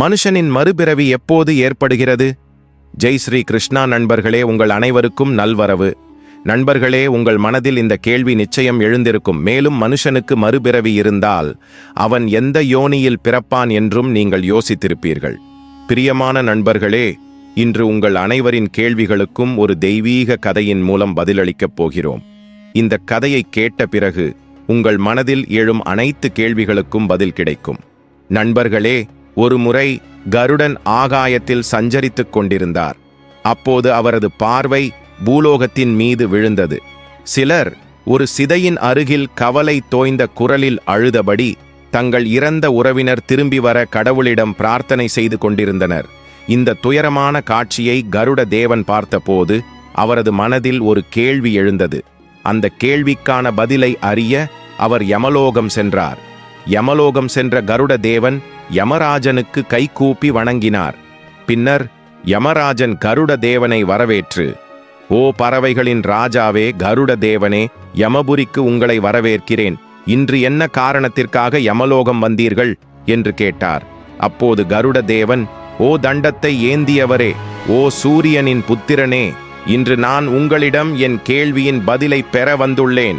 மனுஷனின் மறுபிறவி எப்போது ஏற்படுகிறது? ஜெய் ஸ்ரீ கிருஷ்ணா நண்பர்களே உங்கள் அனைவருக்கும் நல்வரவு. நண்பர்களே உங்கள் மனதில் இந்த கேள்வி நிச்சயம் எழுந்திருக்கும். மேலும் மனுஷனுக்கு மறுபிறவி இருந்தால் அவன் எந்த யோனியில் பிறப்பான் என்றும் நீங்கள் யோசித்திருப்பீர்கள். பிரியமான நண்பர்களே இன்று உங்கள் அனைவரின் கேள்விகளுக்கும் ஒரு தெய்வீக கதையின் மூலம் பதிலளிக்கப் போகிறோம். இந்த கதையை கேட்ட பிறகு உங்கள் மனதில் எழும் அனைத்து கேள்விகளுக்கும் பதில் கிடைக்கும். நண்பர்களே ஒரு முறை கருடன் ஆகாயத்தில் சஞ்சரித்துக் கொண்டிருந்தார். அப்போது அவரது பார்வை பூலோகத்தின் மீது விழுந்தது. சிலர் ஒரு சிதையின் அருகில் கவலை தோய்ந்த குரலில் அழுதபடி தங்கள் இறந்த உறவினர் திரும்பி வர கடவுளிடம் பிரார்த்தனை செய்து கொண்டிருந்தனர். இந்த துயரமான காட்சியை கருட தேவன் பார்த்தபோது அவரது மனதில் ஒரு கேள்வி எழுந்தது. அந்த கேள்விக்கான பதிலை அறிய அவர் யமலோகம் சென்றார். யமலோகம் சென்ற கருட தேவன் யமராஜனுக்கு கைகூப்பி வணங்கினார். பின்னர் யமராஜன் கருட தேவனை வரவேற்று ஓ பறவைகளின் ராஜாவே கருட தேவனே யமபுரிக்கு உங்களை வரவேற்கிறேன். இன்று என்ன காரணத்திற்காக யமலோகம் வந்தீர்கள்? என்று கேட்டார். அப்போது கருட தேவன் ஓ தண்டத்தை ஏந்தியவரே ஓ சூரியனின் புத்திரனே இன்று நான் உங்களிடம் என் கேள்வியின் பதிலை பெற வந்துள்ளேன்.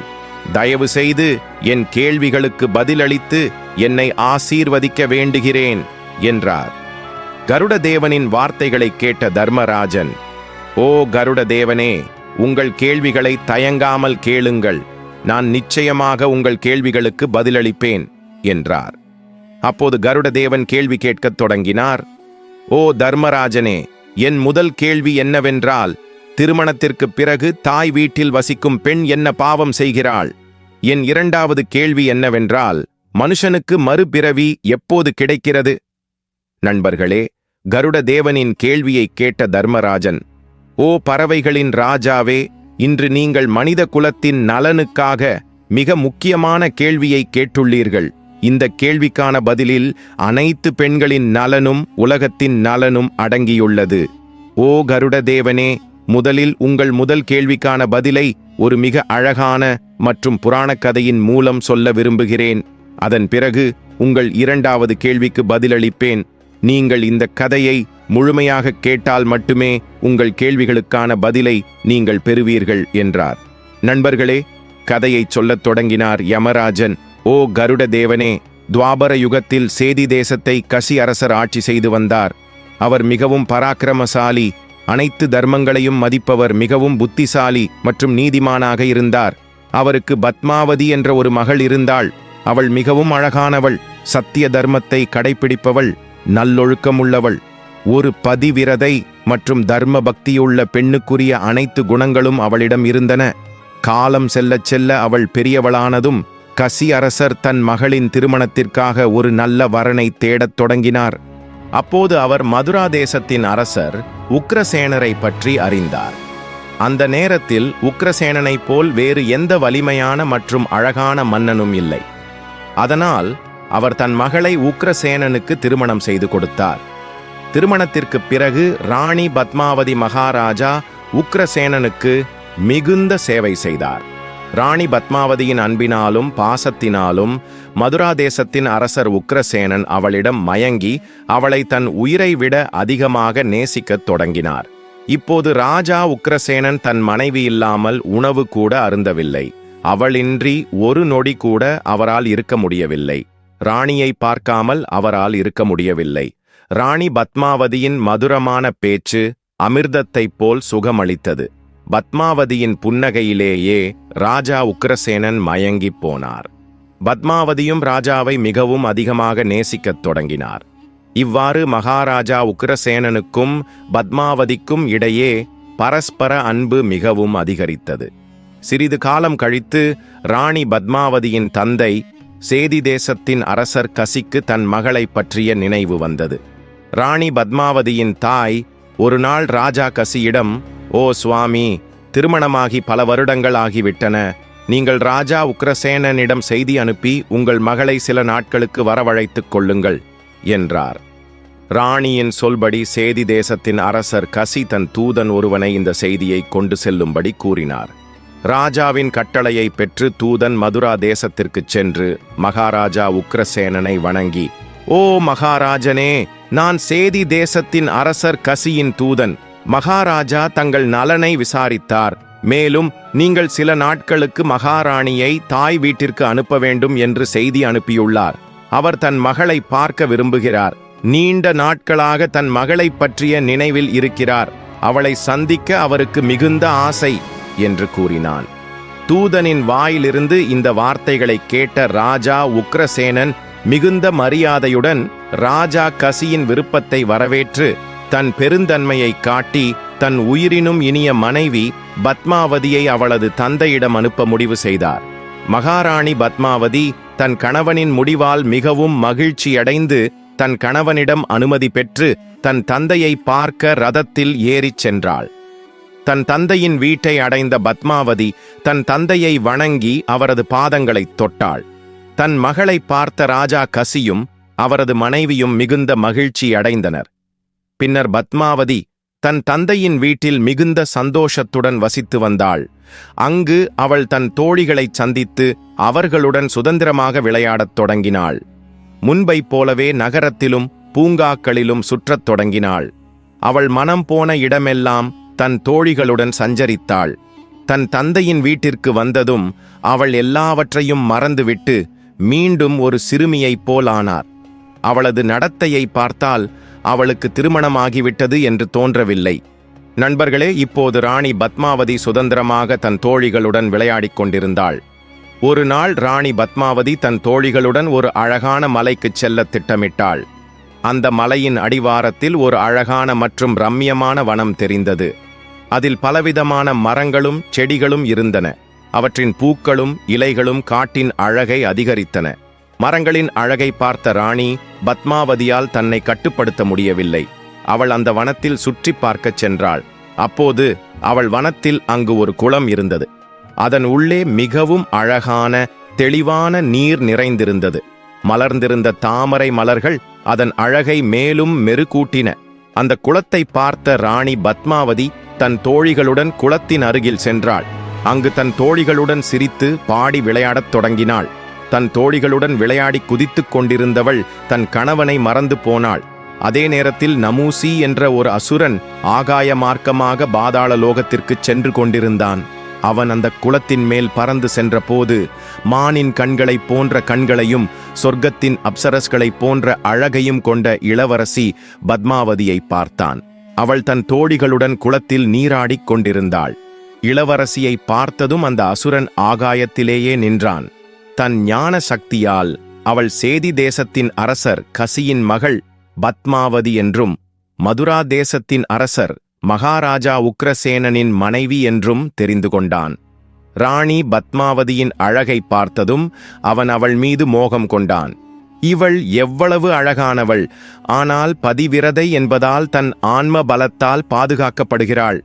தயவு செய்து என் கேள்விகளுக்கு பதிலளித்து என்னை ஆசீர்வதிக்க வேண்டுகிறேன் என்றார். கருட தேவனின் வார்த்தைகளை கேட்ட தர்மராஜன் ஓ கருட தேவனே உங்கள் கேள்விகளை தயங்காமல் கேளுங்கள். நான் நிச்சயமாக உங்கள் கேள்விகளுக்கு பதிலளிப்பேன் என்றார். அப்போது கருட தேவன் கேள்வி கேட்கத் தொடங்கினார். ஓ தர்மராஜனே என் முதல் கேள்வி என்னவென்றால் திருமணத்திற்குப் பிறகு தாய் வீட்டில் வசிக்கும் பெண் என்ன பாவம் செய்கிறாள்? என் இரண்டாவது கேள்வி என்னவென்றால் மனுஷனுக்கு மறுபிறவி எப்போது கிடைக்கிறது? நண்பர்களே கருட தேவனின் கேள்வியை கேட்ட தர்மராஜன் ஓ பறவைகளின் ராஜாவே இன்று நீங்கள் மனித குலத்தின் நலனுக்காக மிக முக்கியமான கேள்வியை கேட்டுள்ளீர்கள். இந்த கேள்விக்கான பதிலில் அனைத்து பெண்களின் நலனும் உலகத்தின் நலனும் அடங்கியுள்ளது. ஓ கருட தேவனே முதலில் உங்கள் முதல் கேள்விக்கான பதிலை ஒரு மிக அழகான மற்றும் புராணக் கதையின் மூலம் சொல்ல விரும்புகிறேன். அதன் பிறகு உங்கள் இரண்டாவது கேள்விக்கு பதிலளிப்பேன். நீங்கள் இந்த கதையை முழுமையாக கேட்டால் மட்டுமே உங்கள் கேள்விகளுக்கான பதிலை நீங்கள் பெறுவீர்கள் என்றார். நண்பர்களே கதையை சொல்லத் தொடங்கினார் யமராஜன். ஓ கருட தேவனே துவாபர யுகத்தில் சேதி தேசத்தை கசி அரசர் ஆட்சி செய்து வந்தார். அவர் மிகவும் பராக்கிரமசாலி அனைத்து தர்மங்களையும் மதிப்பவர் மிகவும் புத்திசாலி மற்றும் நீதிமானாக இருந்தார். அவருக்கு பத்மாவதி என்ற ஒரு மகள் இருந்தாள். அவள் மிகவும் அழகானவள் சத்திய தர்மத்தை கடைப்பிடிப்பவள் நல்லொழுக்கமுள்ளவள். ஒரு பதிவிரதை மற்றும் தர்ம பக்தியுள்ள பெண்ணுக்குரிய அனைத்து குணங்களும் அவளிடம் இருந்தன. காலம் செல்லச் செல்ல அவள் பெரியவளானதும் கசி அரசர் தன் மகளின் திருமணத்திற்காக ஒரு நல்ல வரனை தேடத் தொடங்கினார். அப்போது அவர் மதுரா தேசத்தின் அரசர் உக்ரசேனரை பற்றி அறிந்தார். அந்த நேரத்தில் உக்ரசேனனைப் போல் வேறு எந்த வலிமையான மற்றும் அழகான மன்னனும் இல்லை. அதனால் அவர் தன் மகளை உக்ரசேனனுக்கு திருமணம் செய்து கொடுத்தார். திருமணத்திற்குப் பிறகு ராணி பத்மாவதி மகாராஜா உக்ரசேனனுக்கு மிகுந்த சேவை செய்தார். ராணி பத்மாவதியின் அன்பினாலும் பாசத்தினாலும் மதுரா தேசத்தின் அரசர் உக்ரசேனன் அவளிடம் மயங்கி அவளை தன் உயிரை விட அதிகமாக நேசிக்கத் தொடங்கினார். இப்போது ராஜா உக்ரசேனன் தன் மனைவி இல்லாமல் உணவு கூட அருந்தவில்லை. அவளின்றி ஒரு நொடி கூட அவரால் இருக்க முடியவில்லை. ராணியை பார்க்காமல் அவரால் இருக்க முடியவில்லை. ராணி பத்மாவதியின் மதுரமான பேச்சு அமிர்தத்தைப் போல் சுகமளித்தது. பத்மாவதியின் புன்னகையிலேயே ராஜா உக்ரசேனன் மயங்கிப் போனார். பத்மாவதியும் ராஜாவை மிகவும் அதிகமாக நேசிக்கத் தொடங்கினார். இவ்வாறு மகாராஜா உக்ரசேனனுக்கும் பத்மாவதிக்கும் இடையே பரஸ்பர அன்பு மிகவும் அதிகரித்தது. சிறிது காலம் கழித்து ராணி பத்மாவதியின் தந்தை சேதி தேசத்தின் அரசர் கசிக்கு தன் மகளை பற்றிய நினைவு வந்தது. ராணி பத்மாவதியின் தாய் ஒரு நாள் ராஜா கசியிடம் ஓ சுவாமி திருமணமாகி பல வருடங்கள் ஆகிவிட்டன. நீங்கள் ராஜா உக்ரசேனனிடம் செய்தி அனுப்பி உங்கள் மகளை சில நாட்களுக்கு வரவழைத்துக் கொள்ளுங்கள் என்றார். ராணியின் சொல்படி சேதி தேசத்தின் அரசர் கசி தன் தூதன் ஒருவனை இந்த செய்தியை கொண்டு செல்லும்படி கூறினார். ராஜாவின் கட்டளையை பெற்று தூதன் மதுரா தேசத்திற்குச் சென்று மகாராஜா உக்ரசேனனை வணங்கி ஓ மகாராஜனே நான் சேதி தேசத்தின் அரசர் கசியின் தூதன் மகாராஜா தங்கள் நலனை விசாரித்தார். மேலும் நீங்கள் சில நாட்களுக்கு மகாராணியை தாய் வீட்டிற்கு அனுப்ப வேண்டும் என்று செய்தி அனுப்பியுள்ளார். அவர் தன் மகளை பார்க்க விரும்புகிறார். நீண்ட நாட்களாக தன் மகளைப் பற்றிய நினைவில் இருக்கிறார். அவளை சந்திக்க அவருக்கு மிகுந்த ஆசை என்று கூறினான். தூதனின் வாயிலிருந்து இந்த வார்த்தைகளை கேட்ட ராஜா உக்ரசேனன் மிகுந்த மரியாதையுடன் ராஜா கசியின் விருப்பத்தை வரவேற்று தன் பெருந்தன்மையை காட்டி தன் உயிரினும் இனிய மனைவி பத்மாவதியை அவளது தந்தையிடம் அனுப்ப முடிவு செய்தார். மகாராணி பத்மாவதி தன் கணவனின் முடிவால் மிகவும் மகிழ்ச்சியடைந்து தன் கணவனிடம் அனுமதி பெற்று தன் தந்தையை பார்க்க ரதத்தில் ஏறிச் சென்றாள். தன் தந்தையின் வீட்டை அடைந்த பத்மாவதி தன் தந்தையை வணங்கி அவரது பாதங்களைத் தொட்டாள். தன் மகளை பார்த்த ராஜா கசியும் அவரது மனைவியும் மிகுந்த மகிழ்ச்சி அடைந்தனர் பின்னர் பத்மாவதி தன் தந்தையின் வீட்டில் மிகுந்த சந்தோஷத்துடன் வசித்து வந்தாள். அங்கு அவள் தன் தோழிகளைச் சந்தித்து அவர்களுடன் சுதந்திரமாக விளையாடத் தொடங்கினாள். முன்பைப் போலவே நகரத்திலும் பூங்காக்களிலும் சுற்றத் தொடங்கினாள். அவள் மனம் போன இடமெல்லாம் தன் தோழிகளுடன் சஞ்சரித்தாள். தன் தந்தையின் வீட்டிற்கு வந்ததும் அவள் எல்லாவற்றையும் மறந்துவிட்டு மீண்டும் ஒரு சிறுமியைப் போல் ஆனார். அவளது நடத்தையை பார்த்தால் அவளுக்கு திருமணமாகிவிட்டது என்று தோன்றவில்லை. நண்பர்களே இப்போது ராணி பத்மாவதி சுதந்திரமாக தன் தோழிகளுடன் விளையாடிக் கொண்டிருந்தாள். ஒரு நாள் ராணி பத்மாவதி தன் தோழிகளுடன் ஒரு அழகான மலைக்குச் செல்ல திட்டமிட்டாள். அந்த மலையின் அடிவாரத்தில் ஒரு அழகான மற்றும் ரம்யமான வனம் தெரிந்தது. அதில் பலவிதமான மரங்களும் செடிகளும் இருந்தன. அவற்றின் பூக்களும் இலைகளும் காட்டின் அழகை அதிகரித்தன. மரங்களின் அழகை பார்த்த ராணி பத்மாவதியால் தன்னை கட்டுப்படுத்த முடியவில்லை. அவள் அந்த வனத்தில் சுற்றி பார்க்கச் சென்றாள். அப்போது அவள் வனத்தில் அங்கு ஒரு குளம் இருந்தது. அதன் உள்ளே மிகவும் அழகான தெளிவான நீர் நிறைந்திருந்தது. மலர்ந்திருந்த தாமரை மலர்கள் அதன் அழகை மேலும் மெருகூட்டின. அந்த குளத்தை பார்த்த ராணி பத்மாவதி தன் தோழிகளுடன் குளத்தின் அருகில் சென்றாள். அங்கு தன் தோழிகளுடன் சிரித்து பாடி விளையாடத் தொடங்கினாள். தன் தோழிகளுடன் விளையாடி குதித்துக் கொண்டிருந்தவள் தன் கணவனை மறந்து போனாள். அதே நேரத்தில் நமூசி என்ற ஒரு அசுரன் ஆகாய மார்க்கமாக பாதாள லோகத்திற்குச் சென்று கொண்டிருந்தான். அவன் அந்த குளத்தின் மேல் பறந்து சென்றபோது மானின் கண்களைப் போன்ற கண்களையும் சொர்க்கத்தின் அப்சரஸ்களைப் போன்ற அழகையும் கொண்ட இளவரசி பத்மாவதியை பார்த்தான். அவள் தன் தோழிகளுடன் குளத்தில் நீராடிக் கொண்டிருந்தாள். இளவரசியை பார்த்ததும் அந்த அசுரன் ஆகாயத்திலேயே நின்றான். தன் ஞான சக்தியால் அவள் சேதி தேசத்தின் அரசர் கசியின் மகள் பத்மாவதி என்றும் மதுரா தேசத்தின் அரசர் மகாராஜா உக்ரசேனனின் மனைவி என்றும் தெரிந்து கொண்டான். ராணி பத்மாவதியின் அழகை பார்த்ததும் அவன் அவள் மீது மோகம் கொண்டான். இவள் எவ்வளவு அழகானவள் ஆனால் பதிவிரதை என்பதால் தன் ஆன்ம பலத்தால் பாதுகாக்கப்படுகிறாள்.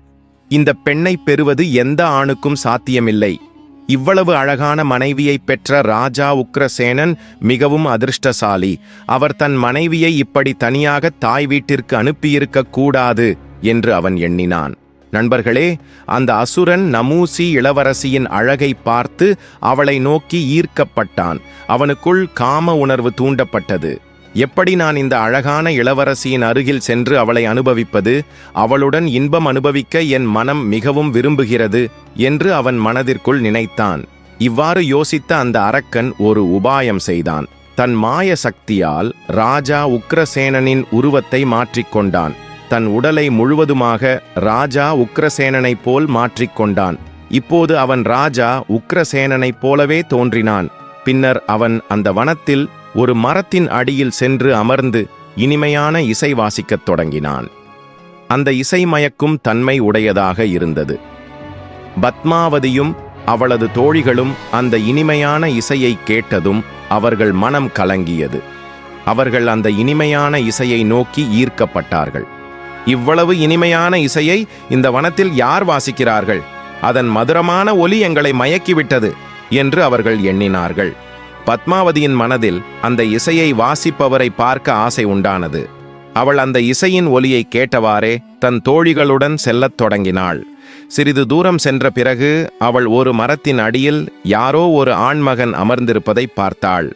இந்த பெண்ணைப் பெறுவது எந்த ஆணுக்கும் சாத்தியமில்லை. இவ்வளவு அழகான மனைவியை பெற்ற ராஜா உக்ரசேனன் மிகவும் அதிர்ஷ்டசாலி. அவர் தன் மனைவியை இப்படி தனியாக தாய் வீட்டிற்கு அனுப்பியிருக்க கூடாது என்று அவன் எண்ணினான். நண்பர்களே அந்த அசுரன் நமூசி இளவரசியின் அழகை பார்த்து அவளை நோக்கி ஈர்க்கப்பட்டான். அவனுக்குள் காம உணர்வு தூண்டப்பட்டது. எப்படி நான் இந்த அழகான இளவரசியின் அருகில் சென்று அவளை அனுபவிப்பது? அவளுடன் இன்பம் அனுபவிக்க என் மனம் மிகவும் விரும்புகிறது என்று அவன் மனதிற்குள் நினைத்தான். இவ்வாறு யோசித்த அந்த அரக்கன் ஒரு உபாயம் செய்தான். தன் மாய சக்தியால் ராஜா உக்ரசேனனின் உருவத்தை மாற்றிக்கொண்டான் தன் உடலை முழுவதுமாக ராஜா உக்ரசேனனைப் போல் மாற்றிக்கொண்டான் இப்போது அவன் ராஜா உக்ரசேனனைப் போலவே தோன்றினான். பின்னர் அவன் அந்த வனத்தில் ஒரு மரத்தின் அடியில் சென்று அமர்ந்து இனிமையான இசை வாசிக்கத் தொடங்கினான். அந்த இசை மயக்கும் தன்மை உடையதாக இருந்தது. பத்மாவதியும் அவளது தோழிகளும் அந்த இனிமையான இசையை கேட்டதும் அவர்கள் மனம் கலங்கியது. அவர்கள் அந்த இனிமையான இசையை நோக்கி ஈர்க்கப்பட்டார்கள். இவ்வளவு இனிமையான இசையை இந்த வனத்தில் யார் வாசிக்கிறார்கள்? அதன் மதுரமான ஒலி எங்களை மயக்கிவிட்டது என்று அவர்கள் எண்ணினார்கள். பத்மாவதியின் மனதில் அந்த இசையை வாசிப்பவரை பார்க்க ஆசை உண்டானது. அவள் அந்த இசையின் ஒலியை கேட்டவாறே தன் தோழிகளுடன் செல்லத் தொடங்கினாள். சிறிது தூரம் சென்ற பிறகு அவள் ஒரு மரத்தின் அடியில் யாரோ ஒரு ஆண்மகன் அமர்ந்திருப்பதை பார்த்தாள்.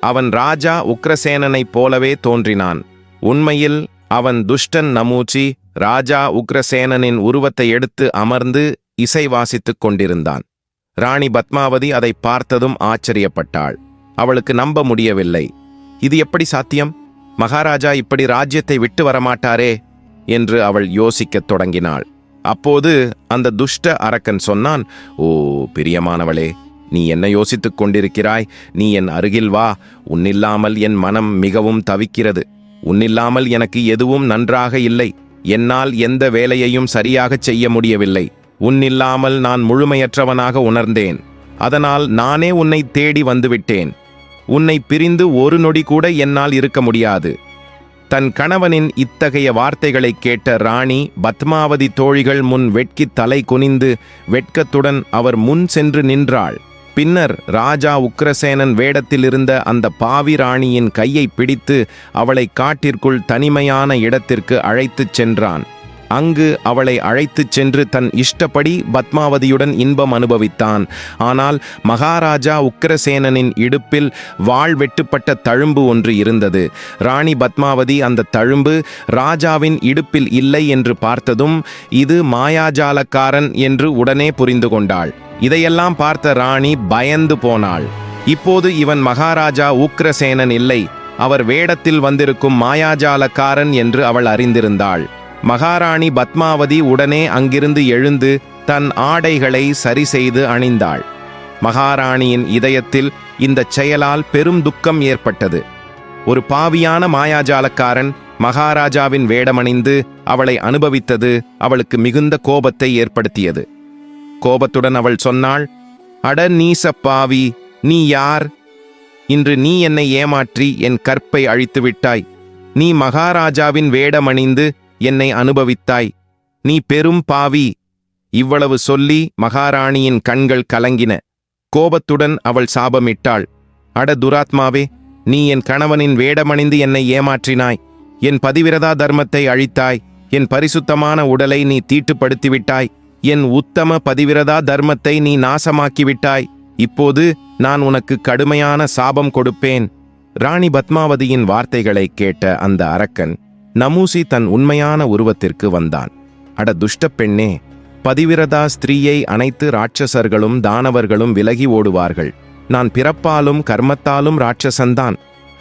அவன் ராஜா உக்ரசேனனைப் போலவே தோன்றினான். உண்மையில் அவன் துஷ்டன் நமூச்சி ராஜா உக்ரசேனனின் உருவத்தை எடுத்து அமர்ந்து இசை வாசித்துக் கொண்டிருந்தான். ராணி பத்மாவதி அதை பார்த்ததும் ஆச்சரியப்பட்டாள். அவளுக்கு நம்ப முடியவில்லை. இது எப்படி சாத்தியம்? மகாராஜா இப்படி ராஜ்யத்தை விட்டு வரமாட்டாரே? என்று அவள் யோசிக்கத் தொடங்கினாள். அப்போது அந்த துஷ்ட அரக்கன் சொன்னான் ஓ பிரியமானவளே நீ என்ன யோசித்துக் கொண்டிருக்கிறாய்? நீ என் அருகில் வா. உன்னில்லாமல் என் மனம் மிகவும் தவிக்கிறது. உன்னில்லாமல் எனக்கு எதுவும் நன்றாக இல்லை. என்னால் எந்த வேலையையும் சரியாகச் செய்ய முடியவில்லை. உன்னில்லாமல் நான் முழுமையற்றவனாக உணர்ந்தேன். அதனால் நானே உன்னை தேடி வந்துவிட்டேன். உன்னை பிரிந்து ஒரு நொடி கூட என்னால் இருக்க முடியாது. தன் கணவனின் இத்தகைய வார்த்தைகளைக் கேட்ட ராணி பத்மாவதி தோழிகள் முன் வெட்கித் தலை குனிந்து வெட்கத்துடன் அவர் முன் சென்று நின்றாள். பின்னர் ராஜா உக்ரசேனன் வேடத்தில் இருந்த அந்த பாவி ராணியின் கையை பிடித்து அவளை காட்டிற்குள் தனிமையான இடத்திற்கு அழைத்துச் சென்றான். அங்கு அவளை அழைத்துச் சென்று தன் இஷ்டப்படி பத்மாவதியுடன் இன்பம் அனுபவித்தான். ஆனால் மகாராஜா உக்கிரசேனனின் இடுப்பில் வாள் வெட்டுப்பட்ட தழும்பு ஒன்று இருந்தது. ராணி பத்மாவதி அந்த தழும்பு ராஜாவின் இடுப்பில் இல்லை என்று பார்த்ததும் இது மாயாஜாலக்காரன் என்று உடனே புரிந்து கொண்டாள். இதையெல்லாம் பார்த்த ராணி பயந்து போனாள். இப்போது இவன் மகாராஜா உக்ரசேனன் இல்லை. அவர் வேடத்தில் வந்திருக்கும் மாயாஜாலக்காரன் என்று அவள் அறிந்திருந்தாள். மகாராணி பத்மாவதி உடனே அங்கிருந்து எழுந்து தன் ஆடைகளை சரி செய்து அணிந்தாள். மகாராணியின் இதயத்தில் இந்தச் செயலால் பெரும் துக்கம் ஏற்பட்டது. ஒரு பாவியான மாயாஜாலக்காரன் மகாராஜாவின் வேடமணிந்து அவளை அனுபவித்தது அவளுக்கு மிகுந்த கோபத்தை ஏற்படுத்தியது. கோபத்துடன் அவள் சொன்னாள் அட நீச பாவி நீ யார்? இன்று நீ என்னை ஏமாற்றி என் கற்பை அழித்து விட்டாய் நீ மகாராஜாவின் வேடமணிந்து என்னை அனுபவித்தாய். நீ பெரும் பாவி. இவ்வளவு சொல்லி மகாராணியின் கண்கள் கலங்கின. கோபத்துடன் அவள் சாபமிட்டாள். அட துராத்மாவே நீ என் கணவனின் வேடமணிந்து என்னை ஏமாற்றினாய். என் பதிவிரதா தர்மத்தை அழித்தாய். என் பரிசுத்தமான உடலை நீ தீட்டுப்படுத்திவிட்டாய். என் உத்தம பதிவிரதா தர்மத்தை நீ நாசமாக்கிவிட்டாய். இப்போது நான் உனக்கு கடுமையான சாபம் கொடுப்பேன். ராணி பத்மாவதியின் வார்த்தைகளைக் கேட்ட அந்த அரக்கன் நமூசி தன் உண்மையான உருவத்திற்கு வந்தான். அட துஷ்ட பெண்ணே பதிவிரதா ஸ்திரீயை அனைத்து ராட்சசர்களும் தானவர்களும் விலகி ஓடுவார்கள். நான் பிறப்பாலும் கர்மத்தாலும் ராட்சசன்தான்.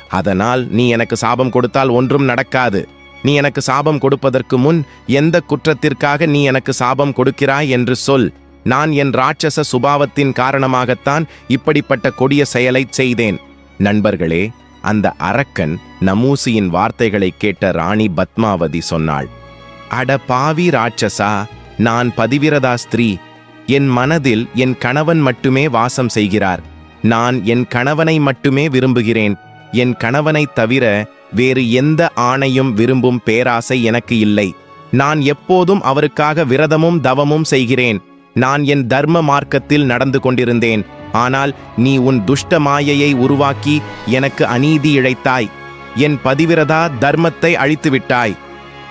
அதனால் நீ எனக்கு சாபம் கொடுத்தால் ஒன்றும் நடக்காது. நீ எனக்கு சாபம் கொடுப்பதற்கு முன் எந்த குற்றத்திற்காக நீ எனக்கு சாபம் கொடுக்கிறாய் என்று சொல். நான் என் ராட்சச சுபாவத்தின் காரணமாகத்தான் இப்படிப்பட்ட கொடிய செயலைச் செய்தேன். நண்பர்களே அந்த அரக்கன் நமூசியின் வார்த்தைகளை கேட்ட ராணி பத்மாவதி சொன்னாள் அட பாவி ராட்சசா நான் பதிவிரதா ஸ்திரீ. என் மனதில் என் கணவன் மட்டுமே வாசம் செய்கிறார். நான் என் கணவனை மட்டுமே விரும்புகிறேன். என் கணவனைத் தவிர வேறு எந்த ஆணையும் விரும்பும் பேராசை எனக்கு இல்லை. நான் எப்போதும் அவருக்காக விரதமும் தவமும் செய்கிறேன். நான் என் தர்ம மார்க்கத்தில் நடந்து கொண்டிருந்தேன். ஆனால் நீ உன் துஷ்ட மாயையை உருவாக்கி எனக்கு அநீதி இழைத்தாய். என் பதிவிரதா தர்மத்தை அழித்து விட்டாய்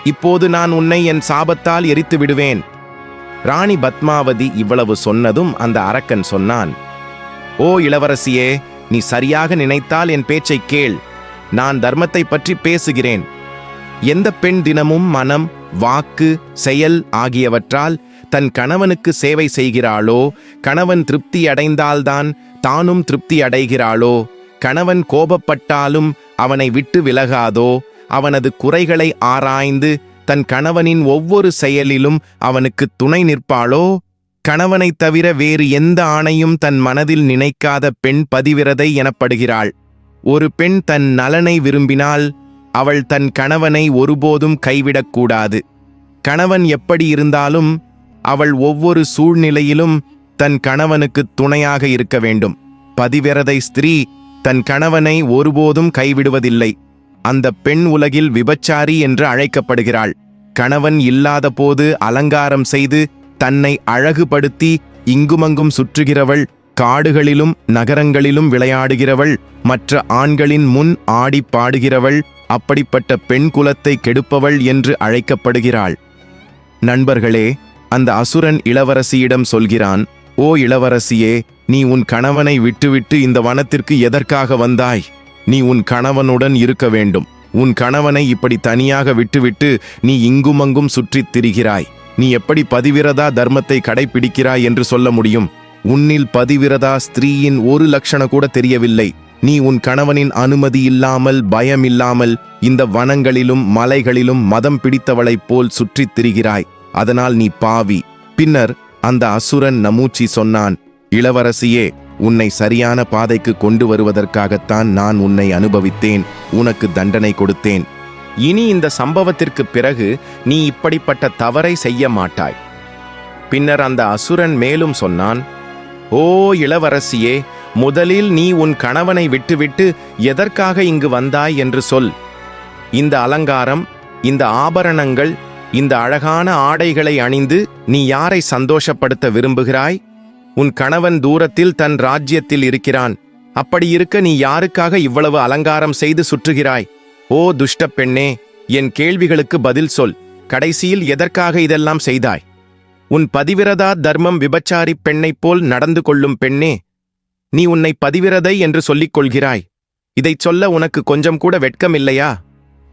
இப்போது நான் உன்னை என் சாபத்தால் எரித்து விடுவேன் ராணி பத்மாவதி இவ்வளவு சொன்னதும் அந்த அரக்கன் சொன்னான் ஓ இளவரசியே நீ சரியாக நினைத்தால் என் பேச்சைக் கேள். நான் தர்மத்தை பற்றி பேசுகிறேன். எந்த பெண் தினமும் மனம் வாக்கு செயல் ஆகியவற்றால் தன் கணவனுக்கு சேவை செய்கிறாளோ? கணவன் திருப்தி அடைந்தால்தான் தானும் திருப்தி அடைகிறாளோ? கணவன் கோபப்பட்டாலும் அவனை விட்டு விலகாதோ? அவனது குறைகளை ஆராய்ந்து தன் கணவனின் ஒவ்வொரு செயலிலும் அவனுக்கு துணை நிற்பாளோ? கணவனைத் தவிர வேறு எந்த ஆணையும் தன் மனதில் நினைக்காத பெண் பதிவிரதை எனப்படுகிறாள். ஒரு பெண் தன் நலனை விரும்பினால் அவள் தன் கணவனை ஒருபோதும் கைவிடக்கூடாது. கணவன் எப்படி இருந்தாலும் அவள் ஒவ்வொரு சூழ்நிலையிலும் தன் கணவனுக்கு துணையாக இருக்க வேண்டும். பதிவிரதை ஸ்திரீ தன் கணவனை ஒருபோதும் கைவிடுவதில்லை. அந்த பெண் உலகில் விபச்சாரி என்று அழைக்கப்படுகிறாள். கணவன் இல்லாத போது அலங்காரம் செய்து தன்னை அழகுபடுத்தி இங்குமங்கும் சுற்றுகிறவள் காடுகளிலும் நகரங்களிலும் விளையாடுகிறவள் மற்ற ஆண்களின் முன் ஆடி பாடுகிறவள் அப்படிப்பட்ட பெண் குலத்தை கெடுப்பவள் என்று அழைக்கப்படுகிறாள். நண்பர்களே அந்த அசுரன் இளவரசியிடம் சொல்கிறான் ஓ இளவரசியே நீ உன் கணவனை விட்டுவிட்டு இந்த வனத்திற்கு எதற்காக வந்தாய்? நீ உன் கணவனுடன் இருக்க வேண்டும். உன் கணவனை இப்படி தனியாக விட்டுவிட்டு நீ இங்குமங்கும் சுற்றித் திரிகிறாய். நீ எப்படி பதிவிரதா தர்மத்தை கடைபிடிக்கிறாய் என்று சொல்ல முடியும்? உன்னில் பதிவிரதா ஸ்திரீயின் ஒரு லட்சண கூட தெரியவில்லை. நீ உன் கணவனின் அனுமதி இல்லாமல் பயம் இல்லாமல் இந்த வனங்களிலும் மலைகளிலும் மதம் பிடித்தவளைப் போல் சுற்றித் திரிகிறாய். அதனால் நீ பாவி. பின்னர் அந்த அசுரன் நமூச்சி சொன்னான் இளவரசியே உன்னை சரியான பாதைக்கு கொண்டு வருவதற்காகத்தான் நான் உன்னை அனுபவித்தேன். உனக்கு தண்டனை கொடுத்தேன். இனி இந்த சம்பவத்திற்கு பிறகு நீ இப்படிப்பட்ட தவறை செய்ய மாட்டாய். பின்னர் அந்த அசுரன் மேலும் சொன்னான் ஓ இளவரசியே முதலில் நீ உன் கணவனை விட்டுவிட்டு எதற்காக இங்கு வந்தாய் என்று சொல். இந்த அலங்காரம் இந்த ஆபரணங்கள் இந்த அழகான ஆடைகளை அணிந்து நீ யாரை சந்தோஷப்படுத்த விரும்புகிறாய்? உன் கணவன் தூரத்தில் தன் ராஜ்யத்தில் இருக்கிறான். அப்படி இருக்க நீ யாருக்காக இவ்வளவு அலங்காரம் செய்து சுற்றுகிறாய்? ஓ துஷ்ட பெண்ணே என் கேள்விகளுக்கு பதில் சொல். கடைசியில் எதற்காக இதெல்லாம் செய்தாய்? உன் பதிவிரதா தர்மம் விபச்சாரி பெண்ணைப் போல் நடந்து கொள்ளும் பெண்ணே நீ உன்னை பதிவிரதை என்று சொல்லிக் கொள்கிறாய். இதைச் சொல்ல உனக்கு கொஞ்சம் கூட வெட்கமில்லையா?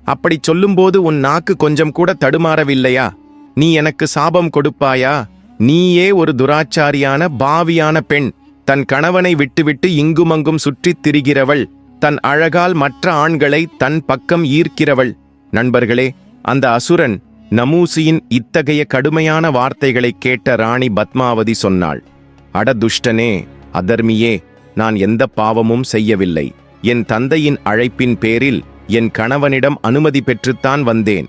அப்படிச் சொல்லும்போது உன் நாக்கு கொஞ்சம் கூட தடுமாறவில்லையா? நீ எனக்கு சாபம் கொடுப்பாயா? நீயே ஒரு துராச்சாரியான பாவியான பெண் தன் கணவனை விட்டுவிட்டு இங்குமங்கும் சுற்றித் திரிகிறவள் தன் அழகால் மற்ற ஆண்களை தன் பக்கம் ஈர்க்கிறவள். நண்பர்களே அந்த அசுரன் நமூசியின் இத்தகைய கடுமையான வார்த்தைகளைக் கேட்ட ராணி பத்மாவதி சொன்னாள் அட துஷ்டனே அதர்மியே நான் எந்த பாவமும் செய்யவில்லை. என் தந்தையின் அழைப்பின் பேரில் என் கணவனிடம் அனுமதி பெற்றுத்தான் வந்தேன்.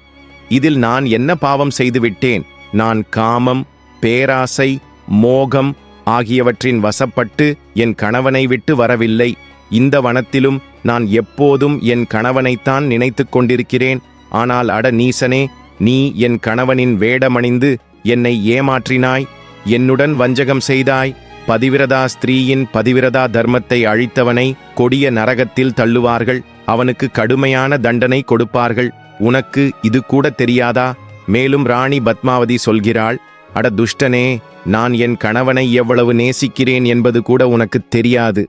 இதில் நான் என்ன பாவம் செய்துவிட்டேன்? நான் காமம் பேராசை மோகம் ஆகியவற்றின் வசப்பட்டு என் கணவனை விட்டு வரவில்லை. இந்த வனத்திலும் நான் எப்போதும் என் கணவனைத்தான் நினைத்துக் கொண்டிருக்கிறேன். ஆனால் அட நீசனே நீ என் கணவனின் வேடமணிந்து என்னை ஏமாற்றினாய் என்னுடன் வஞ்சகம் செய்தாய். பதிவிரதா ஸ்திரீயின் பதிவிரதா தர்மத்தை அழித்தவனை கொடிய நரகத்தில் தள்ளுவார்கள் அவனுக்கு கடுமையான தண்டனை கொடுப்பார்கள். உனக்கு இது கூட தெரியாதா? மேலும் ராணி பத்மாவதி சொல்கிறாள் அட துஷ்டனே நான் என் கணவனை எவ்வளவு நேசிக்கிறேன் என்பது கூட உனக்கு தெரியாது.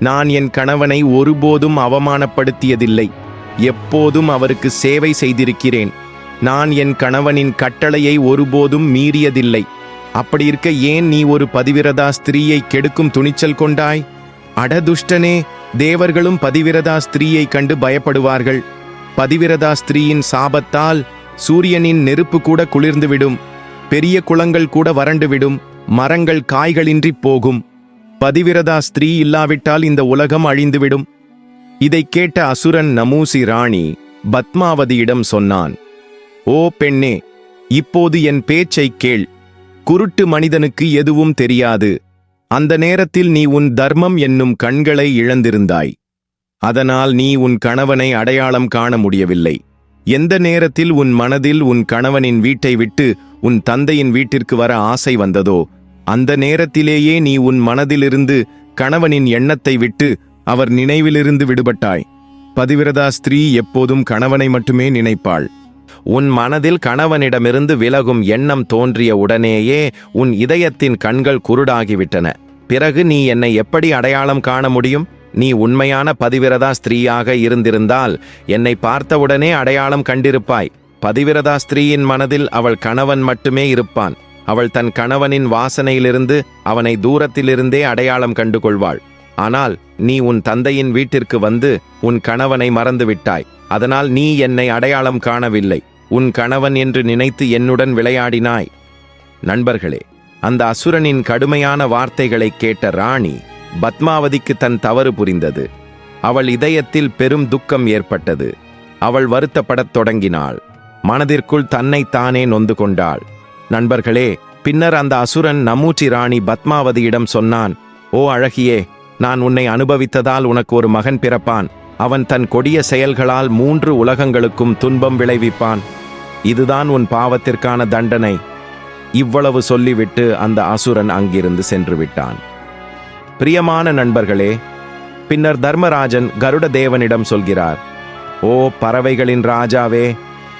நான் என் கணவனை ஒருபோதும் அவமானப்படுத்தியதில்லை. எப்போதும் அவருக்கு சேவை செய்திருக்கிறேன். நான் என் கணவனின் கட்டளையை ஒருபோதும் மீறியதில்லை. அப்படி இருக்க ஏன் நீ ஒரு பதிவிரதா ஸ்திரீயை கெடுக்கும் துணிச்சல் கொண்டாய்? அட துஷ்டனே தேவர்களும் பதிவிரதா ஸ்திரீயை கண்டு பயப்படுவார்கள். பதிவிரதா ஸ்திரீயின் சாபத்தால் சூரியனின் நெருப்பு கூட குளிர்ந்துவிடும். பெரிய குளங்கள் கூட வறண்டுவிடும். மரங்கள் காய்களின்றி போகும். பதிவிரதா ஸ்திரீ இல்லாவிட்டால் இந்த உலகம் அழிந்துவிடும். இதைக் கேட்ட அசுரன் நமூசி ராணி பத்மாவதியிடம் சொன்னான். ஓ பெண்ணே இப்போது என் பேச்சைக் கேள். குருட்டு மனிதனுக்கு எதுவும் தெரியாது. அந்த நேரத்தில் நீ உன் தர்மம் என்னும் கண்களை இழந்திருந்தாய். அதனால் நீ உன் கணவனை அடையாளம் காண முடியவில்லை. எந்த நேரத்தில் உன் மனதில் உன் கணவனின் வீட்டை விட்டு உன் தந்தையின் வீட்டிற்கு வர ஆசை வந்ததோ அந்த நேரத்திலேயே நீ உன் மனதிலிருந்து கணவனின் எண்ணத்தை விட்டு அவர் நினைவிலிருந்து விடுபட்டாய். பதிவிரதா ஸ்திரீ எப்போதும் கணவனை மட்டுமே நினைப்பாள். உன் மனதில் கணவனிடமிருந்து விலகும் எண்ணம் தோன்றிய உடனேயே உன் இதயத்தின் கண்கள் குருடாகிவிட்டன. பிறகு நீ என்னை எப்படி அடையாளம் காண முடியும்? நீ உண்மையான பதிவிரதா ஸ்திரீயாக இருந்திருந்தால் என்னை பார்த்தவுடனே அடையாளம் கண்டிருப்பாய். பதிவிரதா ஸ்திரீயின் மனதில் அவள் கணவன் மட்டுமே இருப்பான். அவள் தன் கணவனின் வாசனையிலிருந்து அவனை தூரத்திலிருந்தே அடையாளம் கண்டு கொள்வாள் ஆனால் நீ உன் தந்தையின் வீட்டிற்கு வந்து உன் கணவனை மறந்துவிட்டாய். அதனால் நீ என்னை அடையாளம் காணவில்லை. உன் கணவன் என்று நினைத்து என்னுடன் விளையாடினாய். நண்பர்களே அந்த அசுரனின் கடுமையான வார்த்தைகளைக் கேட்ட ராணி பத்மாவதிக்கு தன் தவறு புரிந்தது. அவள் இதயத்தில் பெரும் துக்கம் ஏற்பட்டது. அவள் வருத்தப்படத் தொடங்கினாள். மனதிற்குள் தன்னைத்தானே நொந்து கொண்டாள். நண்பர்களே பின்னர் அந்த அசுரன் நமூச்சி ராணி பத்மாவதியிடம் சொன்னான் ஓ அழகியே நான் உன்னை அனுபவித்ததால் உனக்கு ஒரு மகன் பிறப்பான். அவன் தன் கொடிய செயல்களால் மூன்று உலகங்களுக்கும் துன்பம் விளைவிப்பான். இதுதான் உன் பாவத்திற்கான தண்டனை. இவ்வளவு சொல்லிவிட்டு அந்த அசுரன் அங்கிருந்து சென்று விட்டான் பிரியமான நண்பர்களே பின்னர் தர்மராஜன் கருட தேவனிடம் சொல்கிறார் ஓ பறவைகளின் ராஜாவே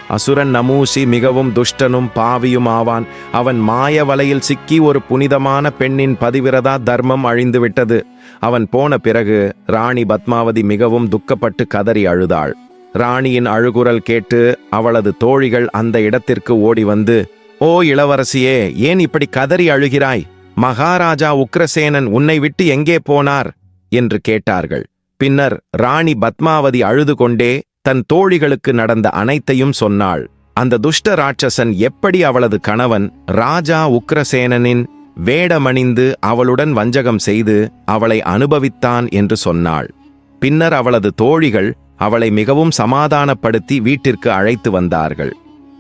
அசுரன் நமூசி மிகவும் துஷ்டனும் பாவியும் ஆவான். அவன் மாய வலையில் சிக்கி ஒரு புனிதமான பெண்ணின் பதிவிரதா தர்மம் அழிந்துவிட்டது. அவன் போன பிறகு ராணி பத்மாவதி மிகவும் துக்கப்பட்டு கதறி அழுதாள். ராணியின் அழுகுரல் கேட்டு அவளது தோழிகள் அந்த இடத்திற்கு ஓடி வந்து ஓ இளவரசியே ஏன் இப்படி கதறி அழுகிறாய்? மகாராஜா உக்ரசேனன் உன்னை விட்டு எங்கே போனார்? என்று கேட்டார்கள். பின்னர் ராணி பத்மாவதி அழுது கொண்டே தன் தோழிகளுக்கு நடந்த அனைத்தையும் சொன்னாள். அந்த துஷ்ட ராட்சசன் எப்படி அவளது கணவன் ராஜா உக்ரசேனனின் வேடமணிந்து அவளுடன் வஞ்சகம் செய்து அவளை அனுபவித்தான் என்று சொன்னாள். பின்னர் அவளது தோழிகள் அவளை மிகவும் சமாதானப்படுத்தி வீட்டிற்கு அழைத்து வந்தார்கள்.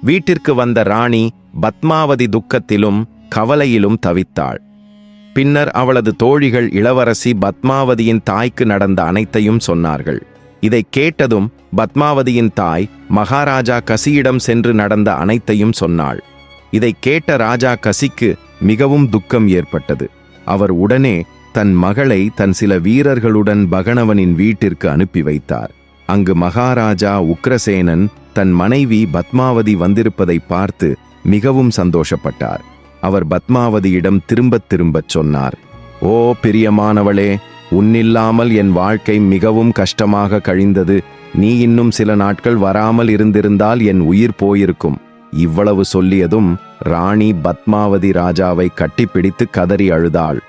வீட்டிற்கு வந்த ராணி பத்மாவதி துக்கத்திலும் கவலையிலும் தவித்தாள். பின்னர் அவளது தோழிகள் இளவரசி பத்மாவதியின் தாய்க்கு நடந்த அனைத்தையும் சொன்னார்கள். இதை கேட்டதும் பத்மாவதியின் தாய் மகாராஜா கசியிடம் சென்று நடந்த அனைத்தையும் சொன்னாள். இதை கேட்ட ராஜா கசிக்கு மிகவும் துக்கம் ஏற்பட்டது. அவர் உடனே தன் மகளை தன் சில வீரர்களுடன் பகணவனின் வீட்டிற்கு அனுப்பி வைத்தார். அங்கு மகாராஜா உக்ரசேனன் தன் மனைவி பத்மாவதி வந்திருப்பதை பார்த்து மிகவும் சந்தோஷப்பட்டார். அவர் பத்மாவதியிடம் திரும்பத் திரும்பச் சொன்னார் ஓ பிரியமானவளே உன்னில்லாமல் என் வாழ்க்கை மிகவும் கஷ்டமாக கழிந்தது. நீ இன்னும் சில நாட்கள் வராமல் இருந்திருந்தால் என் உயிர் போயிருக்கும். இவ்வளவு சொல்லியதும் ராணி பத்மாவதி ராஜாவை கட்டிப்பிடித்து கதறி அழுதாள்.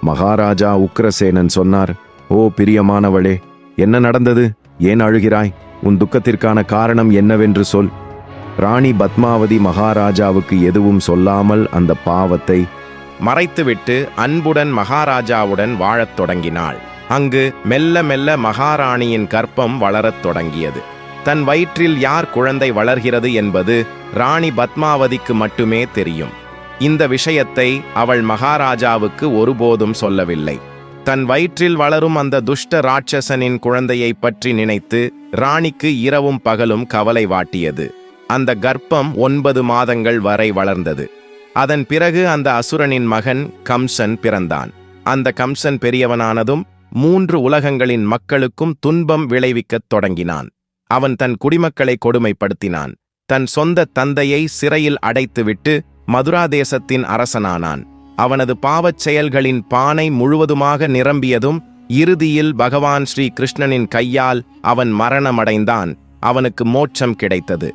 மகாராஜா உக்ரசேனன் சொன்னார் ஓ பிரியமானவளே என்ன நடந்தது? ஏன் அழுகிறாய்? உன் துக்கத்திற்கான காரணம் என்னவென்று சொல். ராணி பத்மாவதி மகாராஜாவுக்கு எதுவும் சொல்லாமல் அந்த பாவத்தை மறைத்துவிட்டு அன்புடன் மகாராஜாவுடன் வாழத் தொடங்கினாள். அங்கு மெல்ல மெல்ல மகாராணியின் கற்பம் வளரத் தொடங்கியது. தன் வயிற்றில் யார் குழந்தை வளர்கிறது என்பது ராணி பத்மாவதிக்கு மட்டுமே தெரியும். இந்த விஷயத்தை அவள் மகாராஜாவுக்கு ஒருபோதும் சொல்லவில்லை. தன் வயிற்றில் வளரும் அந்த துஷ்ட ராட்சசனின் குழந்தையைப் பற்றி நினைத்து ராணிக்கு இரவும் பகலும் கவலை வாட்டியது. அந்த கர்ப்பம் ஒன்பது மாதங்கள் வரை வளர்ந்தது. அதன் பிறகு அந்த அசுரனின் மகன் கம்சன் பிறந்தான். அந்த கம்சன் பெரியவனானதும் மூன்று உலகங்களின் மக்களுக்கும் துன்பம் விளைவிக்கத் தொடங்கினான். அவன் தன் குடிமக்களை கொடுமைப்படுத்தினான். தன் சொந்த தந்தையை சிறையில் அடைத்துவிட்டு மதுரா தேசத்தின் அரசனானான். அவனது பாவச் செயல்களின் பானை முழுவதுமாக நிரம்பியதும் இறுதியில் பகவான் ஸ்ரீ கிருஷ்ணனின் கையால் அவன் மரணமடைந்தான். அவனுக்கு மோட்சம் கிடைத்தது.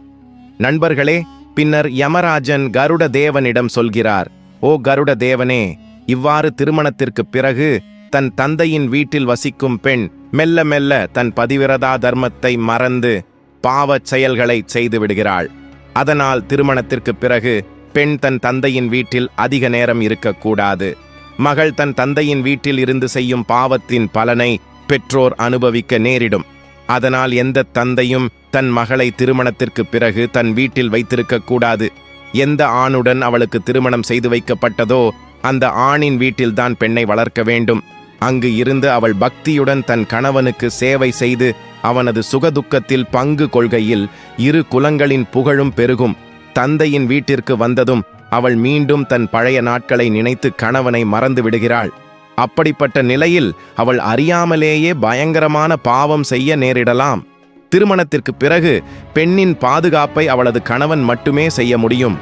நண்பர்களே பின்னர் யமராஜன் கருட தேவனிடம் சொல்கிறார் ஓ கருட தேவனே இவ்வாறு திருமணத்திற்குப் பிறகு தன் தந்தையின் வீட்டில் வசிக்கும் பெண் மெல்ல மெல்ல தன் பதிவிரதா தர்மத்தை மறந்து பாவச் செயல்களை செய்து விடுகிறாள். அதனால் திருமணத்திற்குப் பிறகு பெண் தன் தந்தையின் வீட்டில் அதிக நேரம் இருக்கக்கூடாது மகள் தன் தந்தையின் வீட்டில் இருந்து செய்யும் பாவத்தின் பலனை பெற்றோர் அனுபவிக்க நேரிடும். அதனால் எந்த தந்தையும் தன் மகளை திருமணத்திற்கு பிறகு தன் வீட்டில் வைத்திருக்கக்கூடாது எந்த ஆணுடன் அவளுக்கு திருமணம் செய்து வைக்கப்பட்டதோ அந்த ஆணின் வீட்டில்தான் பெண்ணை வளர்க்க வேண்டும். அங்கு இருந்து அவள் பக்தியுடன் தன் கணவனுக்கு சேவை செய்து அவனது சுகதுக்கத்தில் பங்கு கொள்கையில் இரு குலங்களின் புகழும் பெருகும். தந்தையின் வீட்டிற்கு வந்ததும் அவள் மீண்டும் தன் பழைய நாட்களை நினைத்து கணவனை மறந்து விடுகிறாள். அப்படிப்பட்ட நிலையில் அவள் அறியாமலேயே பயங்கரமான பாவம் செய்ய நேரிடலாம். திருமணத்திற்கு பிறகு பெண்ணின் பாதுகாப்பை அவளது கணவன் மட்டுமே செய்ய முடியும்.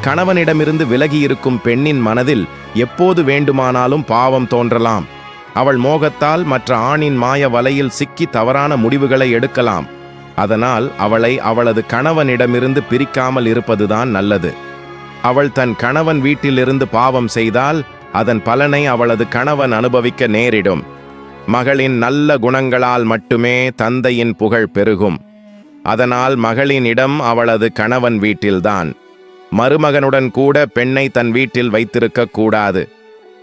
கணவனிடமிருந்து விலகியிருக்கும் பெண்ணின் மனதில் எப்போது வேண்டுமானாலும் பாவம் தோன்றலாம். அவள் மோகத்தால் மற்ற ஆணின் மாய வலையில் சிக்கி தவறான முடிவுகளை எடுக்கலாம். அதனால் அவளை அவளது கணவனிடமிருந்து பிரிக்காமல் இருப்பதுதான் நல்லது. அவள் தன் கணவன் வீட்டிலிருந்து பாவம் செய்தால் அதன் பலனை அவளது கணவன் அனுபவிக்க நேரிடும். மகளின் நல்ல குணங்களால் மட்டுமே தந்தையின் புகழ் பெருகும். அதனால் மகளின் இடம் அவளது கணவன் வீட்டில்தான். மருமகனுடன் கூட பெண்ணை தன் வீட்டில் வைத்திருக்க கூடாது.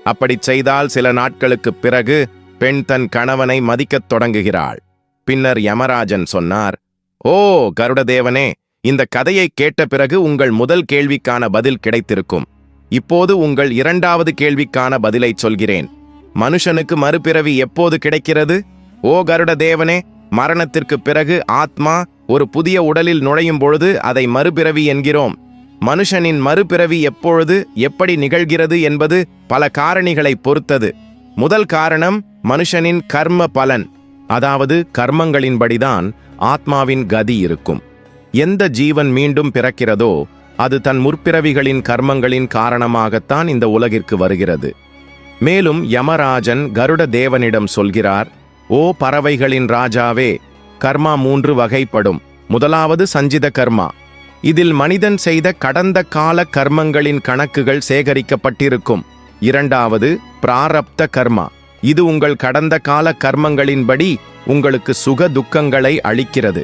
அப்படிச் செய்தால் சில நாட்களுக்குப் பிறகு பெண் தன் கணவனை மதிக்கத் தொடங்குகிறாள். பின்னர் யமராஜன் சொன்னார் ஓ கருடதேவனே இந்த கதையை கேட்ட பிறகு உங்கள் முதல் கேள்விக்கான பதில் கிடைத்திருக்கும். இப்போது உங்கள் இரண்டாவது கேள்விக்கான பதிலை சொல்கிறேன். மனுஷனுக்கு மறுபிறவி எப்போது கிடைக்கிறது? ஓ கருடதேவனே மரணத்திற்கு பிறகு ஆத்மா ஒரு புதிய உடலில் நுழையும் பொழுது அதை மறுபிறவி என்கிறோம். மனுஷனின் மறுபிறவி எப்பொழுது எப்படி நிகழ்கிறது என்பது பல காரணிகளை பொறுத்தது. முதல் காரணம் மனுஷனின் கர்ம பலன். அதாவது கர்மங்களின்படிதான் ஆத்மாவின் கதி இருக்கும். எந்த ஜீவன் மீண்டும் பிறக்கிறதோ அது தன் முற்பிறவிகளின் கர்மங்களின் காரணமாகத்தான் இந்த உலகிற்கு வருகிறது. மேலும் யமராஜன் கருட தேவனிடம் சொல்கிறார் ஓ பறவைகளின் ராஜாவே கர்மா மூன்று வகைப்படும். முதலாவது சஞ்சித கர்மா. இதில் மனிதன் செய்த கடந்த கால கர்மங்களின் கணக்குகள் சேகரிக்கப்பட்டிருக்கும். இரண்டாவது பிராரப்த கர்மா. இது உங்கள் கடந்த கால கர்மங்களின்படி உங்களுக்கு சுக துக்கங்களை அளிக்கிறது.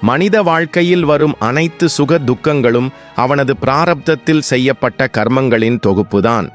மனித வாழ்க்கையில் வரும் அனைத்து சுக துக்கங்களும் அவனது பிராரப்தத்தில் செய்யப்பட்ட கர்மங்களின் தொகுப்புதான்.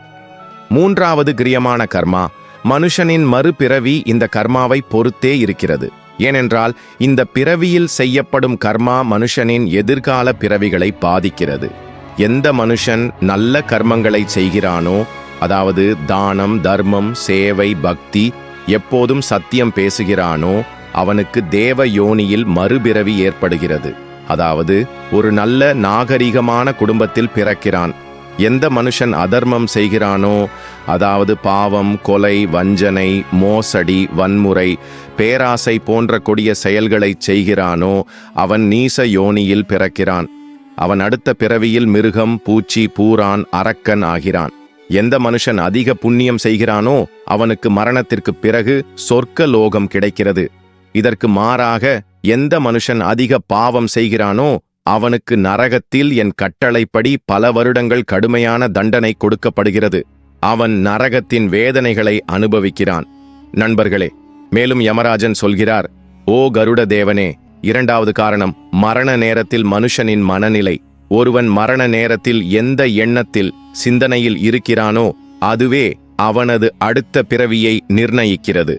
மூன்றாவது கிரியமான கர்மா. மனுஷனின் மறுபிறவி இந்த கர்மாவை பொறுத்தே இருக்கிறது. ஏனென்றால் இந்த பிறவியில் செய்யப்படும் கர்மா மனுஷனின் எதிர்கால பிறவிகளை பாதிக்கிறது. எந்த மனுஷன் நல்ல கர்மங்களை செய்கிறானோ அதாவது தானம் தர்மம் சேவை பக்தி எப்போதும் சத்தியம் பேசுகிறானோ அவனுக்கு தேவ யோனியில் மறுபிறவி ஏற்படுகிறது. அதாவது ஒரு நல்ல நாகரிகமான குடும்பத்தில் பிறக்கிறான். எந்த மனுஷன் அதர்மம் செய்கிறானோ அதாவது பாவம் கொலை வஞ்சனை மோசடி வன்முறை பேராசை போன்ற கொடிய செயல்களை செய்கிறானோ அவன் நீச யோனியில் பிறக்கிறான். அவன் அடுத்த பிறவியில் மிருகம் பூச்சி பூரான் அரக்கன் ஆகிறான். எந்த மனுஷன் அதிக புண்ணியம் செய்கிறானோ அவனுக்கு மரணத்திற்கு பிறகு சொர்க்க லோகம் கிடைக்கிறது. இதற்கு மாறாக எந்த மனுஷன் அதிக பாவம் செய்கிறானோ அவனுக்கு நரகத்தில் என் கட்டளைப்படி பல வருடங்கள் கடுமையான தண்டனை கொடுக்கப்படுகிறது. அவன் நரகத்தின் வேதனைகளை அனுபவிக்கிறான். நண்பர்களே மேலும் யமராஜன் சொல்கிறார் ஓ கருட தேவனே இரண்டாவது காரணம் மரண நேரத்தில் மனுஷனின் மனநிலை. ஒருவன் மரண நேரத்தில் எந்த எண்ணத்தில் சிந்தனையில் இருக்கிறானோ அதுவே அவனது அடுத்த பிறவியை நிர்ணயிக்கிறது.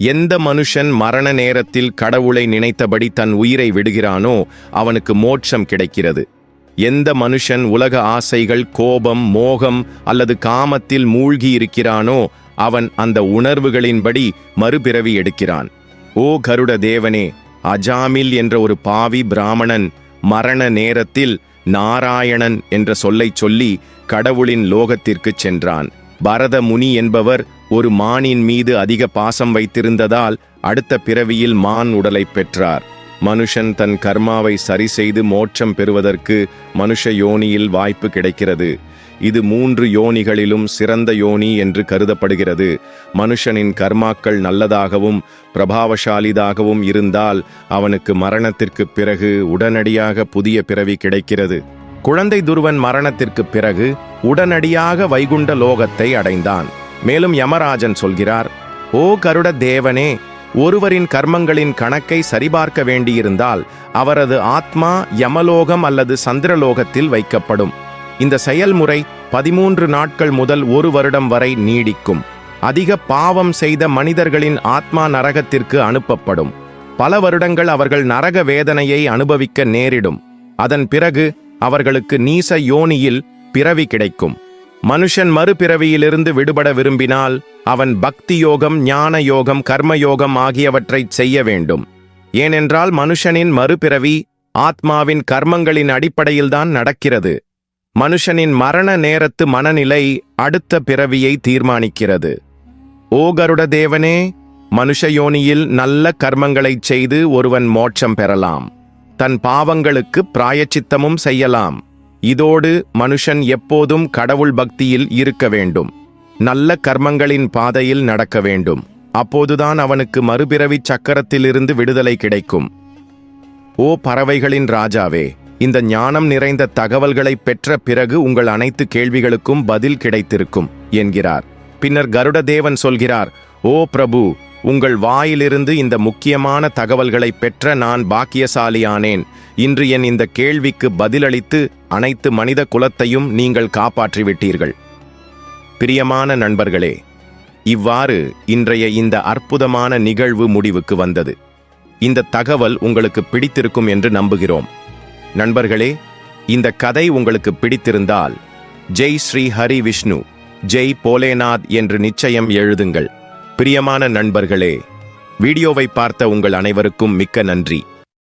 எந்த மனுஷன் மரண நேரத்தில் கடவுளை நினைத்தபடி தன் உயிரை விடுகிறானோ அவனுக்கு மோட்சம் கிடைக்கிறது. எந்த மனுஷன் உலக ஆசைகள் கோபம் மோகம் அல்லது காமத்தில் மூழ்கி இருக்கிறானோ அவன் அந்த உணர்வுகளின்படி மறுபிறவி எடுக்கிறான். ஓ கருட தேவனே அஜாமில் என்ற ஒரு பாவி பிராமணன் மரண நேரத்தில் நாராயணன் என்ற சொல்லைச் சொல்லி கடவுளின் லோகத்திற்குச் சென்றான். பரத முனி என்பவர் ஒரு மானின் மீது அதிக பாசம் வைத்திருந்ததால் அடுத்த பிறவியில் மான் உடலை பெற்றார். மனுஷன் தன் கர்மாவை சரி செய்து மோட்சம் பெறுவதற்கு மனுஷ யோனியில் வாய்ப்பு கிடைக்கிறது. இது மூன்று யோனிகளிலும் சிறந்த யோனி என்று கருதப்படுகிறது. மனுஷனின் கர்மாக்கள் நல்லதாகவும் பிரபாவசாலிதாகவும் இருந்தால் அவனுக்கு மரணத்திற்கு பிறகு உடனடியாக புதிய பிறவி கிடைக்கிறது. குழந்தை துருவன் மரணத்திற்கு பிறகு உடனடியாக வைகுண்ட லோகத்தை அடைந்தான். மேலும் யமராஜன் சொல்கிறார் ஓ கருட தேவனே ஒருவரின் கர்மங்களின் கணக்கை சரிபார்க்க வேண்டியிருந்தால் அவரது ஆத்மா யமலோகம் அல்லது சந்திரலோகத்தில் வைக்கப்படும். இந்த செயல்முறை பதிமூன்று நாட்கள் முதல் ஒரு வருடம் வரை நீடிக்கும். அதிக பாவம் செய்த மனிதர்களின் ஆத்மா நரகத்திற்கு அனுப்பப்படும். பல வருடங்கள் அவர்கள் நரக வேதனையை அனுபவிக்க நேரிடும். அதன் பிறகு அவர்களுக்கு நீச யோனியில் பிறவி கிடைக்கும். மனுஷன் மறுபிறவியிலிருந்து விடுபட விரும்பினால் அவன் பக்தி யோகம் ஞான யோகம் கர்மயோகம் ஆகியவற்றைச் செய்ய வேண்டும். ஏனென்றால் மனுஷனின் மறுபிறவி ஆத்மாவின் கர்மங்களின் அடிப்படையில்தான் நடக்கிறது. மனுஷனின் மரண நேரத்து மனநிலை அடுத்த பிறவியை தீர்மானிக்கிறது. ஓ கருட தேவனே மனுஷயோனியில் நல்ல கர்மங்களைச் செய்து ஒருவன் மோட்சம் பெறலாம். தன் பாவங்களுக்கு பிராயச்சித்தமும் செய்யலாம். இதோடு மனுஷன் எப்போதும் கடவுள் பக்தியில் இருக்க வேண்டும். நல்ல கர்மங்களின் பாதையில் நடக்க வேண்டும். அப்போதுதான் அவனுக்கு மறுபிறவி சக்கரத்திலிருந்து விடுதலை கிடைக்கும். ஓ பறவைகளின் ராஜாவே இந்த ஞானம் நிறைந்த தகவல்களை பெற்ற பிறகு உங்கள் அனைத்து கேள்விகளுக்கும் பதில் கிடைத்திருக்கும் என்கிறார். பின்னர் கருடதேவன் சொல்கிறார் ஓ பிரபு உங்கள் வாயிலிருந்து இந்த முக்கியமான தகவல்களை பெற்ற நான் பாக்கியசாலியானேன். இன்று என் இந்த கேள்விக்கு பதிலளித்து அனைத்து மனித குலத்தையும் நீங்கள் காப்பாற்றிவிட்டீர்கள். பிரியமான நண்பர்களே இவ்வாறு இன்றைய இந்த அற்புதமான நிகழ்வு முடிவுக்கு வந்தது. இந்த தகவல் உங்களுக்கு பிடித்திருக்கும் என்று நம்புகிறோம். நண்பர்களே இந்த கதை உங்களுக்கு பிடித்திருந்தால் ஜெய் ஸ்ரீ ஹரி விஷ்ணு ஜெய் போலேநாத் என்று நிச்சயம் எழுதுங்கள். பிரியமான நண்பர்களே வீடியோவை பார்த்த உங்கள் அனைவருக்கும் மிக்க நன்றி.